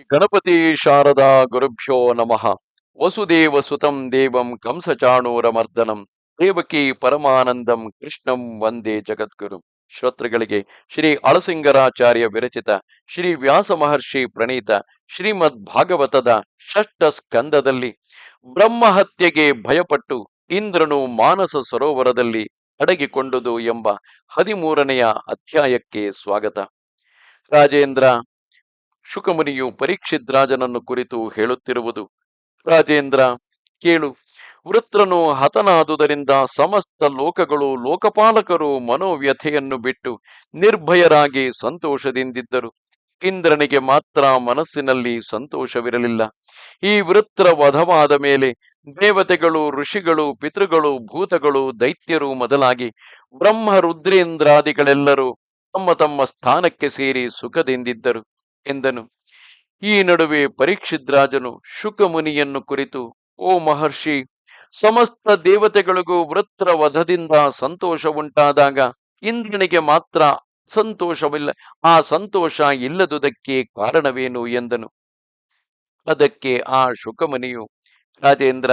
ಗಣಪತಿ ಶಾರದಾ ಗುರುಭ್ಯೋ ನಮಃ. ವಸುದೇವ ಸುತಂ ದೇವಂ ಕಂಸಚಾಣೂರಮರ್ದನಂ. ದೇವಕಿ ಪರಮಾನಂದಂ ಕೃಷ್ಣಂ ವಂದೇ ಜಗದ್ಗುರು. ಶ್ರೋತೃಗಳಿಗೆ ಶ್ರೀ ಅಳಸಿಂಗರಾಚಾರ್ಯ ವಿರಚಿತ, ಶ್ರೀ ವ್ಯಾಸ ಮಹರ್ಷಿ ಪ್ರಣೀತ, ಶ್ರೀಮದ್ ಭಾಗವತದ ಷಷ್ಟ ಸ್ಕಂದದಲ್ಲಿ ಬ್ರಹ್ಮಹತ್ಯೆಗೆ ಭಯಪಟ್ಟು ಇಂದ್ರನು ಮಾನಸ ಸರೋವರದಲ್ಲಿ ಅಡಗಿಕೊಂಡುದು ಎಂಬ ಹದಿಮೂರನೆಯ ಅಧ್ಯಾಯಕ್ಕೆ ಸ್ವಾಗತ. ರಾಜೇಂದ್ರ ಶುಕಮುನಿಯು ಪರೀಕ್ಷಿತ್ ರಾಜನನ್ನು ಕುರಿತು ಹೇಳುತ್ತಿರುವುದು. ರಾಜೇಂದ್ರ, ಕೇಳು. ವೃತ್ರನು ಹತನಾದುದರಿಂದ ಸಮಸ್ತ ಲೋಕಗಳು ಲೋಕಪಾಲಕರು ಮನೋವ್ಯಥೆಯನ್ನು ಬಿಟ್ಟು ನಿರ್ಭಯರಾಗಿ ಸಂತೋಷದಿಂದಿದ್ದರು. ಇಂದ್ರನಿಗೆ ಮಾತ್ರ ಮನಸ್ಸಿನಲ್ಲಿ ಸಂತೋಷವಿರಲಿಲ್ಲ. ಈ ವೃತ್ರ ವಧವಾದ ಮೇಲೆ ದೇವತೆಗಳು, ಋಷಿಗಳು, ಪಿತೃಗಳು, ಭೂತಗಳು, ದೈತ್ಯರು ಮೊದಲಾಗಿ ಬ್ರಹ್ಮ ರುದ್ರೇಂದ್ರಾದಿಗಳೆಲ್ಲರೂ ತಮ್ಮ ತಮ್ಮ ಸ್ಥಾನಕ್ಕೆ ಸೇರಿ ಸುಖದಿಂದಿದ್ದರು. ಎಂದನು. ಈ ನಡುವೆ ಪರೀಕ್ಷಿದ್ರಾಜನು ಶುಕಮುನಿಯನ್ನು ಕುರಿತು, ಓ ಮಹರ್ಷಿ, ಸಮಸ್ತ ದೇವತೆಗಳಿಗೂ ವೃತ್ರ ವಧದಿಂದ ಸಂತೋಷ ಉಂಟಾದಾಗ ಇಂದ್ರನಿಗೆ ಮಾತ್ರ ಸಂತೋಷವಿಲ್ಲ, ಆ ಸಂತೋಷ ಇಲ್ಲದುದಕ್ಕೆ ಕಾರಣವೇನು? ಎಂದನು. ಅದಕ್ಕೆ ಆ ಶುಕಮುನಿಯು, ರಾಜೇಂದ್ರ,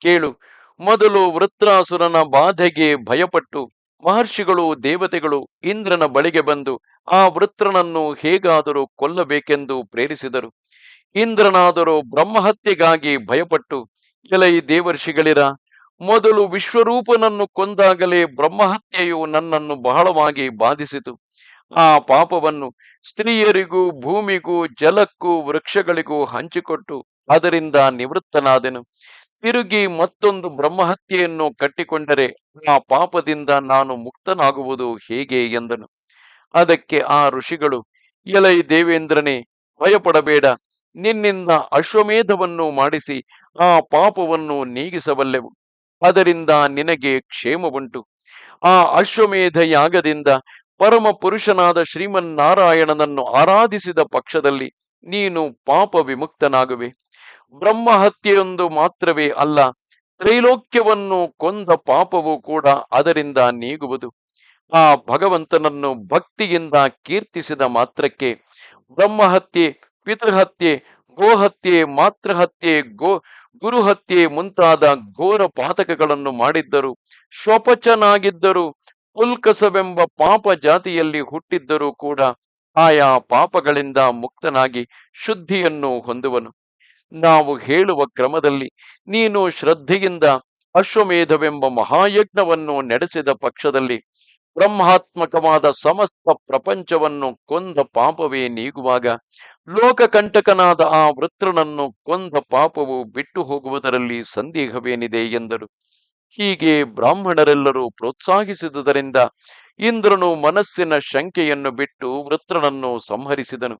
ಕೇಳು, ಮೊದಲು ವೃತ್ರಾಸುರನ ಬಾಧೆಗೆ ಭಯಪಟ್ಟು ಮಹರ್ಷಿಗಳು, ದೇವತೆಗಳು ಇಂದ್ರನ ಬಳಿಗೆ ಬಂದು ಆ ವೃತ್ರನನ್ನು ಹೇಗಾದರೂ ಕೊಲ್ಲಬೇಕೆಂದು ಪ್ರೇರಿಸಿದರು. ಇಂದ್ರನಾದರೂ ಬ್ರಹ್ಮಹತ್ಯೆಗಾಗಿ ಭಯಪಟ್ಟು, ಎಲೈ ದೇವರ್ಷಿಗಳಿರ, ಮೊದಲು ವಿಶ್ವರೂಪನನ್ನು ಕೊಂದಾಗಲೇ ಬ್ರಹ್ಮಹತ್ಯೆಯು ನನ್ನನ್ನು ಬಹಳವಾಗಿ ಬಾಧಿಸಿತು. ಆ ಪಾಪವನ್ನು ಸ್ತ್ರೀಯರಿಗೂ, ಭೂಮಿಗೂ, ಜಲಕ್ಕೂ, ವೃಕ್ಷಗಳಿಗೂ ಹಂಚಿಕೊಟ್ಟು, ಅದರಿಂದ ನಿವೃತ್ತನಾದೆನು. ತಿರುಗಿ ಮತ್ತೊಂದು ಬ್ರಹ್ಮಹತ್ಯೆಯನ್ನು ಕಟ್ಟಿಕೊಂಡರೆ ಆ ಪಾಪದಿಂದ ನಾನು ಮುಕ್ತನಾಗುವುದು ಹೇಗೆ ಎಂದನು. ಅದಕ್ಕೆ ಆ ಋಷಿಗಳು, ಎಲೈ ದೇವೇಂದ್ರನೇ, ಭಯಪಡಬೇಡ. ನಿನ್ನಿಂದ ಅಶ್ವಮೇಧವನ್ನು ಮಾಡಿಸಿ ಆ ಪಾಪವನ್ನು ನೀಗಿಸಬಲ್ಲೆವು. ಅದರಿಂದ ನಿನಗೆ ಕ್ಷೇಮವುಂಟು. ಆ ಅಶ್ವಮೇಧ ಯಾಗದಿಂದ ಪರಮ ಪುರುಷನಾದ ಶ್ರೀಮನ್ನಾರಾಯಣನನ್ನು ಆರಾಧಿಸಿದ ಪಕ್ಷದಲ್ಲಿ ನೀನು ಪಾಪ ವಿಮುಕ್ತನಾಗುವೆ ಬ್ರಹ್ಮಹತ್ಯೆಯೊಂದು ಮಾತ್ರವೇ ಅಲ್ಲ, ತ್ರೈಲೋಕ್ಯವನ್ನು ಕೊಂದ ಪಾಪವು ಕೂಡ ಅದರಿಂದ ನೀಗುವುದು. ಆ ಭಗವಂತನನ್ನು ಭಕ್ತಿಯಿಂದ ಕೀರ್ತಿಸಿದ ಮಾತ್ರಕ್ಕೆ ಬ್ರಹ್ಮಹತ್ಯೆ, ಪಿತೃಹತ್ಯೆ, ಗೋಹತ್ಯೆ, ಮಾತೃಹತ್ಯೆ, ಗೋ, ಗುರುಹತ್ಯೆ ಮುಂತಾದ ಘೋರ ಪಾತಕಗಳನ್ನು ಮಾಡಿದ್ದರು. ಶ್ವಪಚನಾಗಿದ್ದರು ಉಲ್ಕಸವೆಂಬ ಪಾಪ ಜಾತಿಯಲ್ಲಿ ಹುಟ್ಟಿದ್ದರೂ ಕೂಡ ಆಯಾ ಪಾಪಗಳಿಂದ ಮುಕ್ತನಾಗಿ ಶುದ್ಧಿಯನ್ನು ಹೊಂದುವನು. ನಾವು ಹೇಳುವ ಕ್ರಮದಲ್ಲಿ ನೀನು ಶ್ರದ್ಧೆಯಿಂದ ಅಶ್ವಮೇಧವೆಂಬ ಮಹಾಯಜ್ಞವನ್ನು ನಡೆಸಿದ ಪಕ್ಷದಲ್ಲಿ ಬ್ರಹ್ಮಾತ್ಮಕವಾದ ಸಮಸ್ತ ಪ್ರಪಂಚವನ್ನು ಕೊಂದ ಪಾಪವೇ ನೀಗುವಾಗ ಲೋಕಕಂಟಕನಾದ ಆ ವೃತ್ರನನ್ನು ಕೊಂದ ಪಾಪವು ಬಿಟ್ಟು ಹೋಗುವುದರಲ್ಲಿ ಸಂದೇಹವೇನಿದೆ ಎಂದರು ಹೀಗೆ ಬ್ರಾಹ್ಮಣರೆಲ್ಲರೂ ಪ್ರೋತ್ಸಾಹಿಸಿದುದರಿಂದ ಇಂದ್ರನು ಮನಸ್ಸಿನ ಶಂಕೆಯನ್ನು ಬಿಟ್ಟು ವೃತ್ರನನ್ನು ಸಂಹರಿಸಿದನು.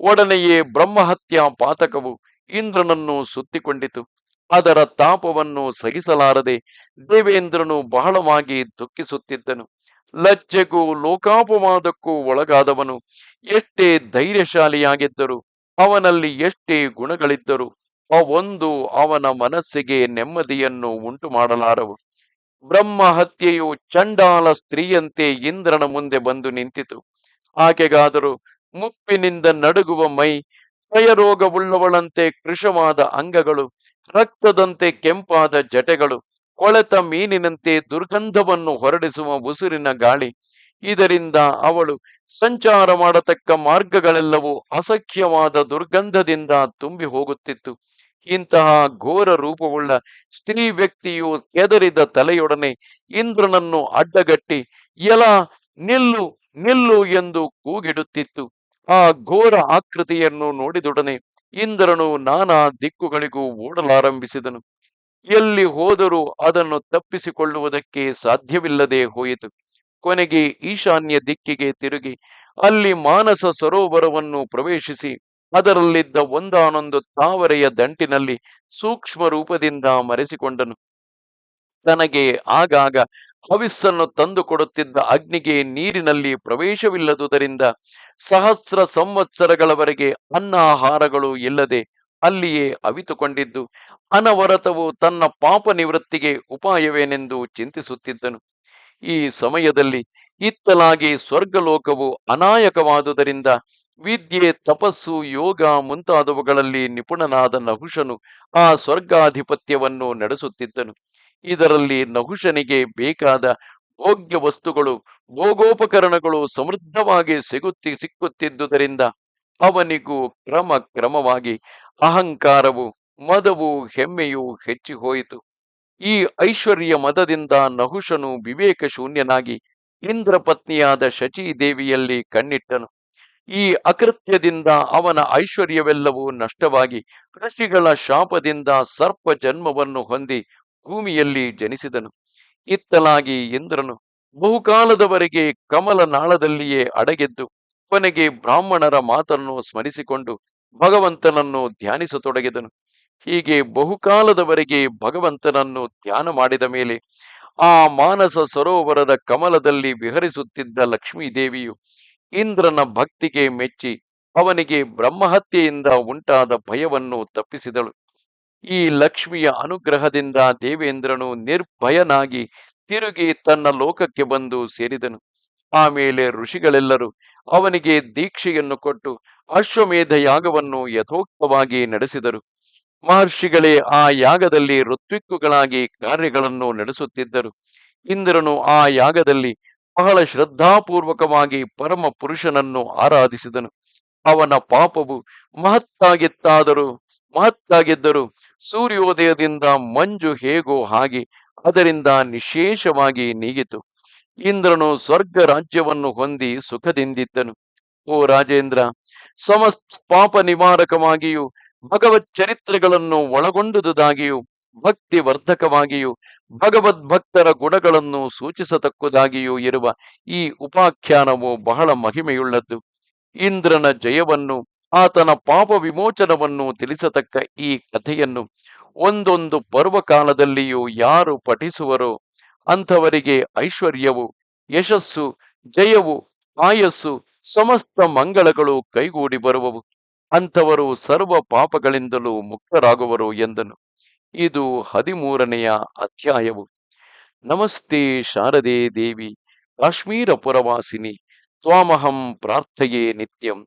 ಒಡನೆಯೇ ಬ್ರಹ್ಮಹತ್ಯಾ ಪಾತಕವು ಇಂದ್ರನನ್ನು ಸುತ್ತಿಕೊಂಡಿತು. ಅದರ ತಾಪವನ್ನು ಸಹಿಸಲಾರದೆ ದೇವೇಂದ್ರನು ಬಹಳವಾಗಿ ದುಃಖಿಸುತ್ತಿದ್ದನು. ಲಜ್ಜೆಗೂ ಲೋಕಾಪವಾದಕ್ಕೂ ಒಳಗಾದವನು ಎಷ್ಟೇ ಧೈರ್ಯಶಾಲಿಯಾಗಿದ್ದರು ಅವನಲ್ಲಿ ಎಷ್ಟೇ ಗುಣಗಳಿದ್ದರು ಅವೊಂದು ಅವನ ಮನಸ್ಸಿಗೆ ನೆಮ್ಮದಿಯನ್ನು ಉಂಟು ಮಾಡಲಾರವು ಬ್ರಹ್ಮ ಹತ್ಯೆಯು ಚಂಡಾಲ ಸ್ತ್ರೀಯಂತೆ ಇಂದ್ರನ ಮುಂದೆ ಬಂದು ನಿಂತಿತು. ಆಕೆಗಾದರೂ ಮುಪ್ಪಿನಿಂದ ನಡುಗುವ ಮೈ ಕ್ಷಯರೋಗವುಳ್ಳವಳಂತೆ ಕೃಶವಾದ ಅಂಗಗಳು, ರಕ್ತದಂತೆ ಕೆಂಪಾದ ಜಟೆಗಳು, ಕೊಳೆತ ಮೀನಿನಂತೆ ದುರ್ಗಂಧವನ್ನು ಹೊರಡಿಸುವ ಉಸಿರಿನ ಗಾಳಿ. ಇದರಿಂದ ಅವಳು ಸಂಚಾರ ಮಾಡತಕ್ಕ ಮಾರ್ಗಗಳೆಲ್ಲವೂ ಅಸಖ್ಯವಾದ ದುರ್ಗಂಧದಿಂದ ತುಂಬಿ ಹೋಗುತ್ತಿತ್ತು. ಇಂತಹ ಘೋರ ರೂಪವುಳ್ಳ ಸ್ತ್ರೀ ವ್ಯಕ್ತಿಯು ಕೆದರಿದ ತಲೆಯೊಡನೆ ಇಂದ್ರನನ್ನು ಅಡ್ಡಗಟ್ಟಿ, ಎಲ, ನಿಲ್ಲು ನಿಲ್ಲು ಎಂದು ಕೂಗಿಡುತ್ತಿತ್ತು. ಆ ಘೋರ ಆಕೃತಿಯನ್ನು ನೋಡಿದೊಡನೆ ಇಂದ್ರನು ನಾನಾ ದಿಕ್ಕುಗಳಿಗೂ ಓಡಲಾರಂಭಿಸಿದನು. ಎಲ್ಲಿ ಹೋದರೂ ಅದನ್ನು ತಪ್ಪಿಸಿಕೊಳ್ಳುವುದಕ್ಕೆ ಸಾಧ್ಯವಿಲ್ಲದೆ ಹೋಯಿತು. ಕೊನೆಗೆ ಈಶಾನ್ಯ ದಿಕ್ಕಿಗೆ ತಿರುಗಿ ಅಲ್ಲಿ ಮಾನಸ ಸರೋವರವನ್ನು ಪ್ರವೇಶಿಸಿ ಅದರಲ್ಲಿದ್ದ ಒಂದಾನೊಂದು ತಾವರೆಯ ದಂಟಿನಲ್ಲಿ ಸೂಕ್ಷ್ಮ ರೂಪದಿಂದ ಮರೆಸಿಕೊಂಡನು. ತನಗೆ ಆಗಾಗ ಹವಿಸ್ಸನ್ನು ತಂದುಕೊಡುತ್ತಿದ್ದ ಅಗ್ನಿಗೆ ನೀರಿನಲ್ಲಿ ಪ್ರವೇಶವಿಲ್ಲದುದರಿಂದ ಸಹಸ್ರ ಸಂವತ್ಸರಗಳವರೆಗೆ ಅನ್ನಾಹಾರಗಳು ಇಲ್ಲದೆ ಅಲ್ಲಿಯೇ ಅವಿತುಕೊಂಡಿದ್ದು, ಅನವರತವು ತನ್ನ ಪಾಪ ನಿವೃತ್ತಿಗೆ ಉಪಾಯವೇನೆಂದು ಚಿಂತಿಸುತ್ತಿದ್ದನು. ಈ ಸಮಯದಲ್ಲಿ ಇತ್ತಲಾಗಿ ಸ್ವರ್ಗಲೋಕವು ಅನಾಯಕವಾದುದರಿಂದ ವಿದ್ಯೆ, ತಪಸ್ಸು, ಯೋಗ ಮುಂತಾದವುಗಳಲ್ಲಿ ನಿಪುಣನಾದ ನಹುಷನು ಆ ಸ್ವರ್ಗಾಧಿಪತ್ಯವನ್ನು ನಡೆಸುತ್ತಿದ್ದನು. ಇದರಲ್ಲಿ ನಹುಶನಿಗೆ ಬೇಕಾದ ಭೋಗ್ಯ ವಸ್ತುಗಳು, ಭೋಗೋಪಕರಣಗಳು ಸಮೃದ್ಧವಾಗಿ ಸಿಗುತ್ತಿ, ಸಿಕ್ಕುತ್ತಿದ್ದುದರಿಂದ ಅವನಿಗೂ ಕ್ರಮ ಕ್ರಮವಾಗಿ ಅಹಂಕಾರವು, ಮದವು, ಹೆಮ್ಮೆಯು ಹೆಚ್ಚಿ ಹೋಯಿತು. ಈ ಐಶ್ವರ್ಯ ಮದದಿಂದ ನಹುಶನು ವಿವೇಕ ಶೂನ್ಯನಾಗಿ ಇಂದ್ರ ಪತ್ನಿಯಾದ ಶಚೀದೇವಿಯಲ್ಲಿ ಕಣ್ಣಿಟ್ಟನು. ಈ ಅಕೃತ್ಯದಿಂದ ಅವನ ಐಶ್ವರ್ಯವೆಲ್ಲವೂ ನಷ್ಟವಾಗಿ, ಋಷಿಗಳ ಶಾಪದಿಂದ ಸರ್ಪ ಜನ್ಮವನ್ನು ಹೊಂದಿ ಭೂಮಿಯಲ್ಲಿ ಜನಿಸಿದನು. ಇತ್ತಲಾಗಿ ಇಂದ್ರನು ಬಹುಕಾಲದವರೆಗೆ ಕಮಲ ನಾಳದಲ್ಲಿಯೇ ಅಡಗೆದ್ದು, ಕೊನೆಗೆ ಬ್ರಾಹ್ಮಣರ ಮಾತನ್ನು ಸ್ಮರಿಸಿಕೊಂಡು ಭಗವಂತನನ್ನು ಧ್ಯಾನಿಸತೊಡಗಿದನು. ಹೀಗೆ ಬಹುಕಾಲದವರೆಗೆ ಭಗವಂತನನ್ನು ಧ್ಯಾನ ಮಾಡಿದ ಮೇಲೆ ಆ ಮಾನಸ ಸರೋವರದ ಕಮಲದಲ್ಲಿ ವಿಹರಿಸುತ್ತಿದ್ದ ಲಕ್ಷ್ಮೀದೇವಿಯು ಇಂದ್ರನ ಭಕ್ತಿಗೆ ಮೆಚ್ಚಿ ಅವನಿಗೆ ಬ್ರಹ್ಮಹತ್ಯೆಯಿಂದ ಉಂಟಾದ ಭಯವನ್ನು ತಪ್ಪಿಸಿದಳು. ಈ ಲಕ್ಷ್ಮಿಯ ಅನುಗ್ರಹದಿಂದ ದೇವೇಂದ್ರನು ನಿರ್ಭಯನಾಗಿ ತಿರುಗಿ ತನ್ನ ಲೋಕಕ್ಕೆ ಬಂದು ಸೇರಿದನು. ಆಮೇಲೆ ಋಷಿಗಳೆಲ್ಲರೂ ಅವನಿಗೆ ದೀಕ್ಷೆಯನ್ನು ಕೊಟ್ಟು ಅಶ್ವಮೇಧ ಯಾಗವನ್ನು ಯಥೋಕ್ತವಾಗಿ ನಡೆಸಿದರು. ಮಹರ್ಷಿಗಳೇ, ಆ ಯಾಗದಲ್ಲಿ ಋತ್ವಿಕ್ಕುಗಳಾಗಿ ಕಾರ್ಯಗಳನ್ನು ನಡೆಸುತ್ತಿದ್ದರು. ಇಂದ್ರನು ಆ ಯಾಗದಲ್ಲಿ ಬಹಳ ಶ್ರದ್ಧಾಪೂರ್ವಕವಾಗಿ ಪರಮ ಪುರುಷನನ್ನು ಆರಾಧಿಸಿದನು. ಅವನ ಪಾಪವು ಮಹತ್ತಾಗಿತ್ತಾದರೂ ಮಹತ್ತಾಗಿದ್ದರೂ. ಸೂರ್ಯೋದಯದಿಂದ ಮಂಜು ಹೇಗೋ ಹಾಗೆ ಅದರಿಂದ ನಿಶೇಷವಾಗಿ ನೀಗಿತು. ಇಂದ್ರನು ಸ್ವರ್ಗ ರಾಜ್ಯವನ್ನು ಹೊಂದಿ ಸುಖದಿಂದಿದ್ದನು. ಓ ರಾಜೇಂದ್ರ, ಸಮಸ್ತ ಪಾಪ ನಿವಾರಕವಾಗಿಯೂ, ಭಗವತ್ ಚರಿತ್ರೆಗಳನ್ನು ಒಳಗೊಂಡುದಾಗಿಯೂ ಭಕ್ತಿ ವರ್ಧಕವಾಗಿಯೂ ಭಗವದ್ಭಕ್ತರ ಗುಣಗಳನ್ನು ಸೂಚಿಸತಕ್ಕುದಾಗಿಯೂ ಇರುವ ಈ ಉಪಾಖ್ಯಾನವು ಬಹಳ ಮಹಿಮೆಯುಳ್ಳದ್ದು. ಇಂದ್ರನ ಜಯವನ್ನು ಆತನ ಪಾಪ ವಿಮೋಚನವನ್ನು ತಿಳಿಸತಕ್ಕ ಈ ಕಥೆಯನ್ನು ಒಂದೊಂದು ಪರ್ವಕಾಲದಲ್ಲಿಯೂ ಯಾರು ಪಠಿಸುವರೋ? ಅಂಥವರಿಗೆ ಐಶ್ವರ್ಯವು, ಯಶಸ್ಸು, ಜಯವು, ಆಯಸ್ಸು, ಸಮಸ್ತ ಮಂಗಳಗಳು ಕೈಗೂಡಿ ಬರುವವು. ಅಂಥವರು ಸರ್ವ ಪಾಪಗಳಿಂದಲೂ ಮುಕ್ತರಾಗುವರು ಎಂದನು. ಇದು ಹದಿಮೂರನೆಯ ಅಧ್ಯಾಯವು. ನಮಸ್ತೆ ಶಾರದೆ ದೇವಿ, ಕಾಶ್ಮೀರ ಪುರವಾಸಿನಿ, ತ್ವಾಮಹಂ ಪ್ರಾರ್ಥೆಯೇ ನಿತ್ಯಂ.